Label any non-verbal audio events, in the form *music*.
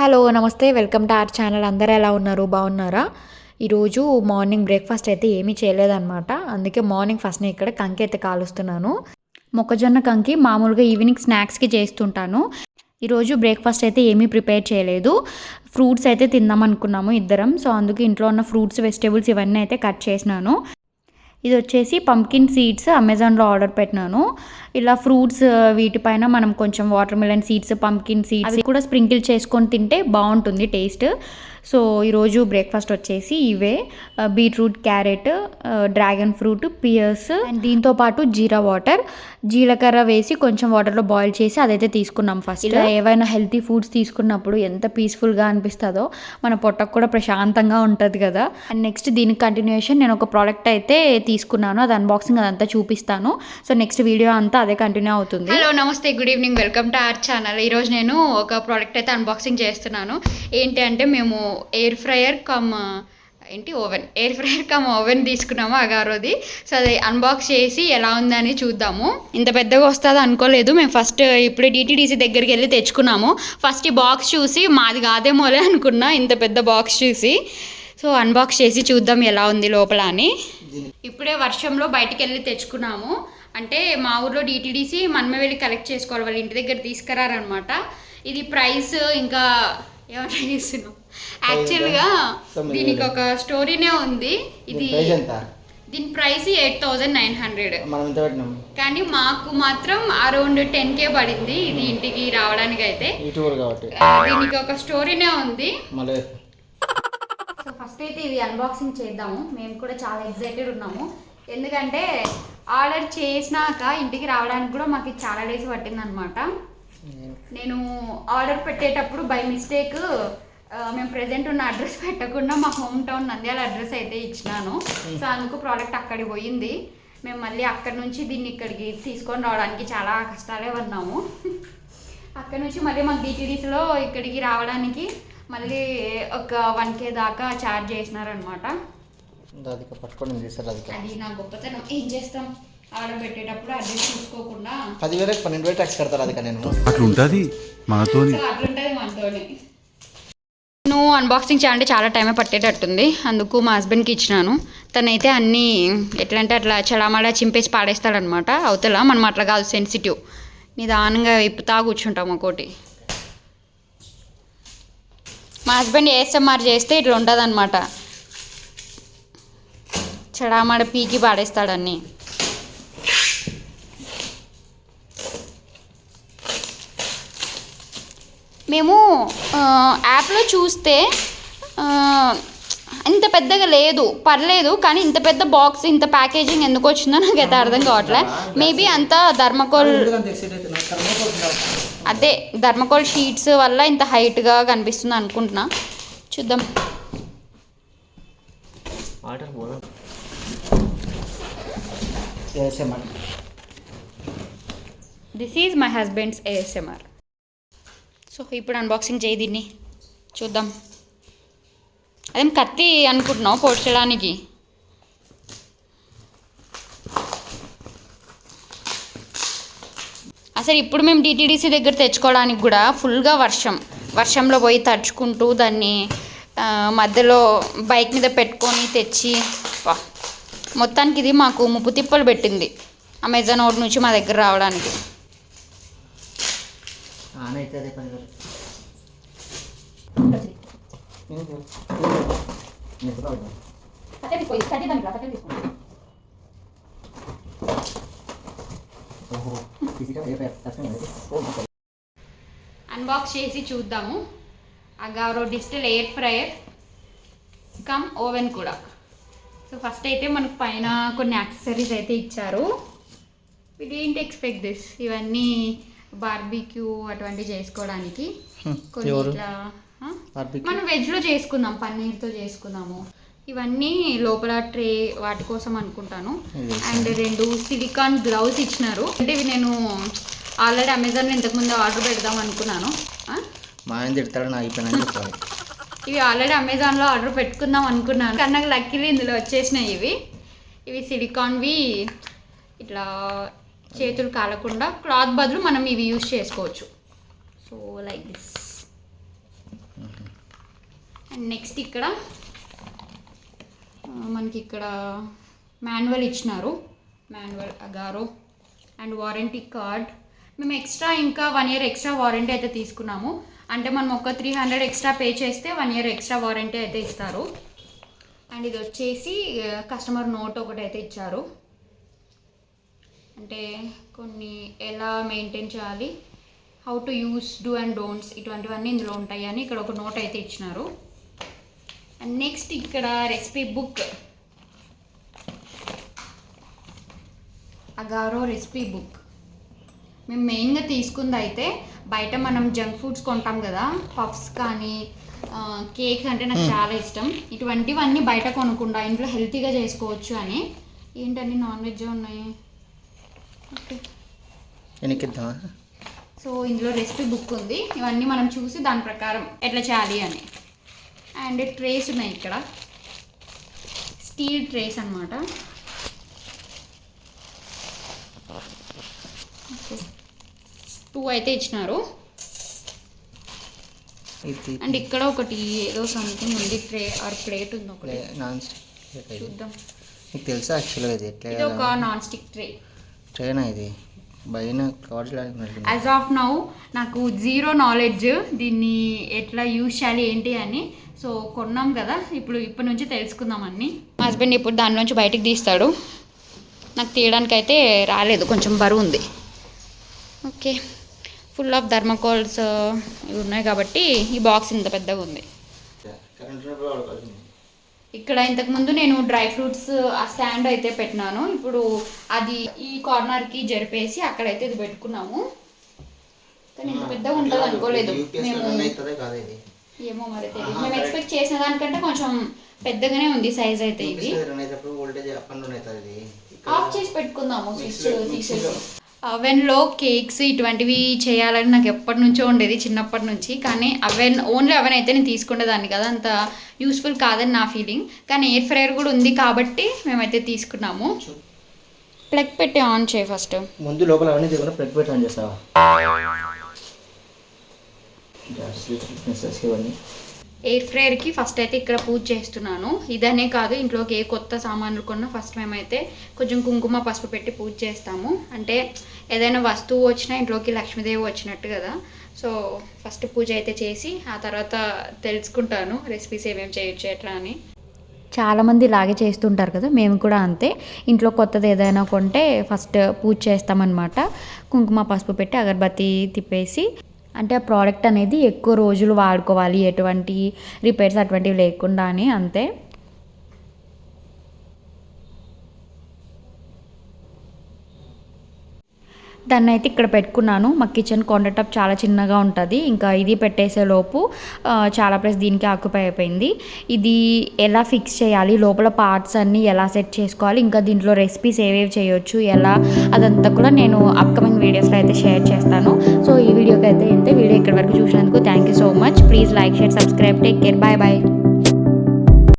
Hello నమస్తే. Welcome to our channel. అందరూ ఎలా ఉన్నారు? బాగున్నారా? ఈరోజు మార్నింగ్ బ్రేక్ఫాస్ట్ అయితే ఏమీ చేయలేదన్నమాట. అందుకే మార్నింగ్ ఫస్ట్ నేను ఇక్కడ కంకి అయితే కాలుస్తున్నాను. మొక్కజొన్న కంకి మామూలుగా ఈవినింగ్ స్నాక్స్కి చేస్తుంటాను. ఈరోజు బ్రేక్ఫాస్ట్ అయితే ఏమీ ప్రిపేర్ చేయలేదు. ఫ్రూట్స్ అయితే తిందాం అనుకున్నాము ఇద్దరం. సో అందుకే ఇంట్లో ఉన్న ఫ్రూట్స్ వెజిటేబుల్స్ ఇవన్నీ అయితే కట్ చేసినాను. ఇది వచ్చేసి పంకిన్ సీడ్స్ అమెజాన్లో ఆర్డర్ పెట్టినాను. ఇలా ఫ్రూట్స్ వీటిపైన మనం కొంచెం watermelon seeds pumpkin seeds కూడా స్ప్రింకిల్ చేసుకొని తింటే బాగుంటుంది టేస్ట్. సో ఈరోజు బ్రేక్ఫాస్ట్ వచ్చేసి ఇవే. Beetroot carrot dragon fruit pears and దీంతో పాటు జీరా వాటర్. జీలకర్ర వేసి కొంచెం వాటర్లో బాయిల్ చేసి అదైతే తీసుకున్నాం ఫస్ట్. ఇలా? ఏవైనా హెల్తీ ఫుడ్స్ తీసుకున్నప్పుడు ఎంత పీస్ఫుల్గా అనిపిస్తుందో మన పొట్టకు కూడా ప్రశాంతంగా ఉంటుంది కదా. అండ్ నెక్స్ట్ దీనికి కంటిన్యూషన్ నేను ఒక ప్రోడక్ట్ అయితే తీసుకున్నాను. అది అన్బాక్సింగ్ అదంతా చూపిస్తాను. సో నెక్స్ట్ వీడియో అంతా అదే కంటిన్యూ అవుతుంది. హలో నమస్తే good evening. Welcome to our channel. ఈరోజు నేను ఒక ప్రోడక్ట్ అయితే అన్బాక్సింగ్ చేస్తున్నాను. ఏంటి అంటే మేము ఎయిర్ ఫ్రయర్ కమ్ ఏంటి oven air fryer cum oven తీసుకున్నాము అగారోది. సో అది అన్బాక్స్ చేసి ఎలా ఉందని చూద్దాము. ఇంత పెద్దగా వస్తుందో అనుకోలేదు. మేము ఫస్ట్ ఇప్పుడు డిటీడీసీ దగ్గరికి వెళ్ళి తెచ్చుకున్నాము. ఫస్ట్ ఈ బాక్స్ చూసి మాది కాదేమోలే అనుకున్నా ఇంత పెద్ద బాక్స్ చూసి. సో అన్బాక్స్ చేసి చూద్దాం ఎలా ఉంది లోపల అని. ఇప్పుడే వర్షంలో బయటికి వెళ్ళి తెచ్చుకున్నాము. అంటే మా ఊర్లో డిటీడీసీ మనమే వెళ్ళి కలెక్ట్ చేసుకోవాలి. వాళ్ళ ఇంటి దగ్గర తీసుకురారనమాట ఇది ప్రైస్ ఇంకా ఏమైనా చేస్తున్నాం యాక్చువల్గా దీనికి ఒక స్టోరీనే ఉంది. ఇది దీని price eight thousand nine hundred. మనం ఎంత పెట్టినాం? కానీ మాకు మాత్రం అరౌండ్ టెన్ కే పడింది ఇది ఇంటికి రావడానికి అయితే దీనికి ఒక స్టోరీనే ఉంది. సో ఫస్ట్ అయితే ఇది అన్బాక్సింగ్ చేద్దాము. మేము కూడా చాలా ఎగ్జైటెడ్ ఉన్నాము. ఎందుకంటే ఆర్డర్ చేసినాక ఇంటికి రావడానికి కూడా మాకు చాలా డేస్ పట్టిందనమాట నేను ఆర్డర్ పెట్టేటప్పుడు బై మిస్టేక్ మేము ప్రెజెంట్ ఉన్న అడ్రస్ పెట్టకుండా మా హోమ్ టౌన్ నంద్యాల అడ్రస్ అయితే ఇచ్చినాను. సో అందుకు ప్రోడక్ట్ అక్కడికి పోయింది. మేము మళ్ళీ అక్కడి నుంచి దీన్ని ఇక్కడికి తీసుకొని రావడానికి చాలా కష్టాలే పడినాము *laughs* అక్కడ నుంచి మళ్ళీ మాకు డిటీడీస్లో ఇక్కడికి రావడానికి మళ్ళీ ఒక వన్ కే దాకా ఛార్జ్ చేసినారనమాట. అది నా గొప్పతనం. ఏం చేస్తాం? ఆర్డర్ పెట్టేటప్పుడు అడ్రస్ చూసుకోకుండా. పదివేలకు పన్నెండు వేలు ట్యాక్స్ కడతా రాధిక నేను. అట్లుంటది? మనతోని సో అట్లుంటది మనతోని అన్బాక్సింగ్ చేయాలంటే చాలా టైమే పట్టేటట్టుంది. అందుకు మా హస్బెండ్కి ఇచ్చినాను. తనైతే అన్నీ ఎట్లా అంటే అట్లా చలామలా చింపేసి పాడేస్తాడనమాట అవతల మనం అట్లా కాదు సెన్సిటివ్ నిదానంగా ఇప్పుతా కూర్చుంటాం ఒకటి మా హస్బెండ్ ఏఎస్ఎంఆర్ చేస్తే ఇట్లా ఉంటుంది అనమాట చడామడ పీకి పాడేస్తాడన్నీ. మేము ఆ, యాప్లో చూస్తే ఇంత పెద్దగా లేదు పర్లేదు కానీ ఇంత పెద్ద బాక్స్ ఇంత ప్యాకేజింగ్ ఎందుకు వచ్చిందో నాకైతే అర్థం కావట్లే. మేబీ అంతా ధర్మకోల్ అదే ధర్మకోల్ షీట్స్ వల్ల ఇంత హైట్గా కనిపిస్తుంది అనుకుంటున్నా. చూద్దాం. This is my husband's ASMR so ఇప్పుడు అన్బాక్సింగ్ చేయి దీన్ని. చూద్దాం. అదేం కత్తి అనుకుంటున్నావు పోడ్చడానికి? అసలు ఇప్పుడు మేము డిటీడీసీ దగ్గర తెచ్చుకోవడానికి కూడా ఫుల్గా వర్షం. వర్షంలో పోయి తడుచుకుంటూ దాన్ని మధ్యలో బైక్ మీద పెట్టుకొని తెచ్చి మొత్తానికి ఇది మాకు ముప్పు తిప్పలు పెట్టింది అమెజాన్ ఒకటి నుంచి మా దగ్గర రావడానికి ఆనే అవుతుంది పదివేలు నీకు కూడా అవుతుంది. ఓహో ఫిజికల్ అయిపోయారు తప్పకుండా ఓకే. అన్బాక్స్ చేసి చూద్దాము. Agaro digital air fryer cum oven కూడా. సో ఫస్ట్ అయితే మనకు పైన కొన్ని యాక్సెసరీస్ అయితే ఇచ్చారు. వి డేంట్ ఎక్స్పెక్ట్ దిస్ ఇవన్నీ బార్బీక్యూ అటువంటివి చేసుకోవడానికి. కొన్ని ఇట్లా? మనం వెజ్లో చేసుకుందాం పన్నీర్తో చేసుకుందాము. ఇవన్నీ లోపల ట్రే వాటి కోసం అనుకుంటాను. అండ్ రెండు సిలికాన్ గ్లౌస్ ఇచ్చినారు. అంటే ఇవి నేను ఆల్రెడీ అమెజాన్ ఇంతకుముందు ఆర్డర్ పెడదాం అనుకున్నాను. ఆ? మా ఆయన తిడతాడు నా అయిపోయినా చెప్తాను ఇవి ఆల్రెడీ అమెజాన్లో ఆర్డర్ పెట్టుకుందాం అనుకున్నాను. కానీ నాకు లక్కీలీ ఇందులో వచ్చేసినాయి ఇవి. ఇవి సిలికాన్వి ఇట్లా చేతులు కాలకుండా క్లాత్ బదులు మనం ఇవి యూజ్ చేసుకోవచ్చు. So like this and next ఇక్కడ మనకి ఇక్కడ మాన్యువల్ ఇచ్చినారు. Manual Agaro and warranty card. మేము ఎక్స్ట్రా ఇంకా వన్ ఇయర్ ఎక్స్ట్రా వారంటీ అయితే తీసుకున్నాము. అంటే మనం ఒక త్రీ హండ్రెడ్ ఎక్స్ట్రా పే చేస్తే వన్ ఇయర్ ఎక్స్ట్రా వారంటీ అయితే ఇస్తారు. అండ్ ఇది వచ్చేసి కస్టమర్ నోట్ ఒకటి అయితే ఇచ్చారు. అంటే కొన్ని ఎలా మెయింటైన్ చేయాలి how to use do and don'ts ఇటువంటివన్నీ ఇందులో ఉంటాయి అని ఇక్కడ ఒక నోట్ అయితే ఇచ్చినారు. అండ్ నెక్స్ట్ ఇక్కడ recipe book Agaro recipe book మేము మెయిన్గా తీసుకుంది అయితే బయట మనం జంక్ ఫుడ్స్ కొంటాం కదా పఫ్స్ కానీ కేక్ అంటే నాకు చాలా ఇష్టం. ఇటువంటివన్నీ బయట కొనకుండా ఇంట్లో హెల్తీగా చేసుకోవచ్చు అని. ఏంటని నాన్ వెజ్ ఉన్నాయి? ఓకే. వెనక్కిద్దామా సో ఇందులో రెసిపీ బుక్ ఉంది. ఇవన్నీ మనం చూసి దాని ప్రకారం ఎట్లా చేయాలి అని. అండ్ ట్రేస్ ఉన్నాయి ఇక్కడ. స్టీల్ ట్రేస్ అనమాట టూ అయితే ఇచ్చినారు. అండ్ ఇక్కడ ఒకటి ఏదో సంథింగ్ ఉంది. ట్రే ఆర్ ప్లేట్ ఉంది ఒకటి. నాన్ స్టిక్ చూద్దాం. తెలుసా యాక్చువల్గా ఇది ఎట్లా ఇది ఒక నాన్ స్టిక్ ట్రే ట్రైనా ఇది. యాజ్ ఆఫ్ నౌ నాకు జీరో నాలెడ్జ్ దీన్ని ఎట్లా యూజ్ చేయాలి ఏంటి అని. సో కొన్నాం కదా ఇప్పుడు ఇప్పటి నుంచి తెలుసుకుందాం అన్ని. మా హస్బెండ్ ఇప్పుడు దానిలోంచి బయటికి తీస్తాడు. నాకు తీయడానికి అయితే రాలేదు కొంచెం బరువు ఉంది. ఓకే ఫుల్ ఆఫ్ థర్మకోల్స్ ఇవి ఉన్నాయి కాబట్టి ఈ బాక్స్ ఇంత పెద్దగా ఉంది. ఇక్కడ ఇంతకుముందు నేను డ్రై ఫ్రూట్స్ ఆ స్టాండ్ అయితే పెట్టినాను. ఇప్పుడు అది ఈ కార్నర్కి జరిపేసి అక్కడైతే ఇది పెట్టుకున్నాము. కానీ ఇంత పెద్దగా ఉంటుంది అనుకోలేదు. మేము ఏమో మరి తెలియదు మేము ఎక్స్పెక్ట్ చేసిన దానికంటే కొంచెం పెద్దగానే ఉంది సైజ్ అయితే ఇది. ఆఫ్ చేసి పెట్టుకుందాము స్విచ్ తీసేసి. అవెన్లో కేక్స్ ఇటువంటివి చేయాలని నాకు ఎప్పటి నుంచో ఉండేది చిన్నప్పటి నుంచి. కానీ అవెన్ ఓన్లీ అవెన్ అయితే నేను తీసుకునేదాన్ని కదా. అంత యూస్ఫుల్ కాదని నా ఫీలింగ్ కానీ ఎయిర్ ఫ్రైయర్ కూడా ఉంది కాబట్టి మేమైతే తీసుకున్నాము. ప్లగ్ పెట్టి ఆన్ చేయి ఫస్ట్ ముందు లోపల అవన్నీ దిగున ప్లగ్ పెట్టి ఆన్ చేస్తావా? ఎయిర్ ఫ్రైయర్కి ఫస్ట్ అయితే ఇక్కడ పూజ చేస్తున్నాను. ఇదనే కాదు ఇంట్లోకి ఏ కొత్త సామాన్లు కొన్నా ఫస్ట్ మేమైతే కొంచెం కుంకుమ పసుపు పెట్టి పూజ చేస్తాము. అంటే ఏదైనా వస్తువు వచ్చినా ఇంట్లోకి లక్ష్మీదేవి వచ్చినట్టు కదా. సో ఫస్ట్ పూజ అయితే చేసి ఆ తర్వాత తెలుసుకుంటాను రెసిపీస్ ఏమేమి చేయొచ్చు ఎట్లా అని. చాలామంది ఇలాగే చేస్తుంటారు కదా మేము కూడా అంతే. ఇంట్లో కొత్తది ఏదైనా కొంటే ఫస్ట్ పూజ చేస్తామన్నమాట. కుంకుమ పసుపు పెట్టి అగరబత్తి తిప్పేసి అంటే ఆ ప్రోడక్ట్ అనేది ఎక్కువ రోజులు వాడుకోవాలి ఎటువంటి రిపేర్స్ అటువంటివి లేకుండా అని అంతే. దాన్ని అయితే ఇక్కడ పెట్టుకున్నాను. మా కిచెన్ కౌంటర్ చాలా చిన్నగా ఉంటుంది. ఇంకా ఇది పెట్టేసే లోపు చాలా ప్లేస్ దీనికి ఆక్యుపై అయిపోయింది. ఇది ఎలా ఫిక్స్ చేయాలి? లోపల పార్ట్స్ అన్నీ ఎలా సెట్ చేసుకోవాలి? ఇంకా దీంట్లో రెసిపీస్ ఏవేవి చేయొచ్చు? ఎలా? అదంతా కూడా నేను అప్కమింగ్ వీడియోస్లో అయితే షేర్ చేస్తాను. సో ఈ వీడియోకి అయితే ఇంతే. వీడియో ఇక్కడ వరకు చూసినందుకు thank you so much. Please like share subscribe. Take care. Bye bye.